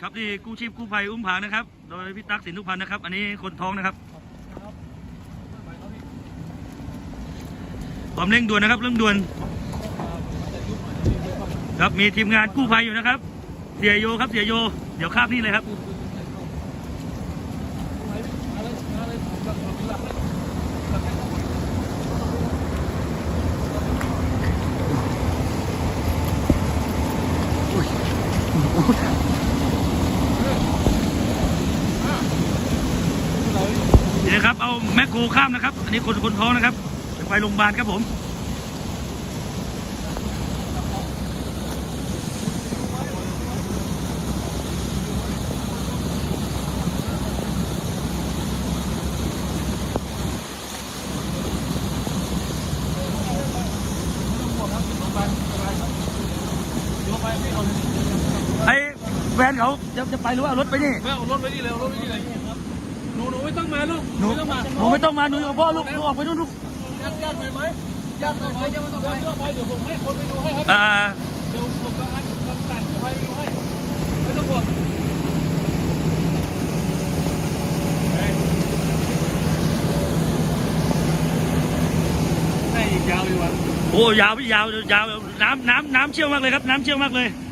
ครับนี่กู้ชีพกู้ภัยอุ้มผางนะครับ โดยพี่ตั๊กสินทุพันธ์นะครับ อันนี้คนท้องนะครับความเร่งด่วนนะครับเร่งด่วน ครับมีทีมงานกู้ภัยอยู่นะครับ เสียโยครับเสียโย เดี๋ยวคาบนี่เลยครับ นี่นะครับเอาแมคโครข้ามนะครับ อันนี้คนคนท้องนะครับจะไปโรงพยาบาลครับผมไอ้แฟนเขาจะจะไปหรือว่าเอารถไปนี่ไม่เอารถไว้นี่เลยเอารถไว้นี่เลยห นูหนูไม่ต้องมาลูกหนูไม่ต้องมาหนูไม่ต้องมาหนูอยู่กับพ่อลูกหนูออกไปนู่นลูกญาติญาติไปไหมญาติไปไหมญาติไม่ต้องไปเดี๋ยวไปเดี๋ยวผมให้คนไปดูให้ครับอ่าเดี๋ยวผมจะให้คนตัดไปดูให้ไม่ต้องห่วงให้อีกยาวดีกว่าโอ้ยาวพี่ยาวยาวน้ำน้ำน้ำเชี่ยวมากเลยครับ น้ำเชี่ยวมากเลยเ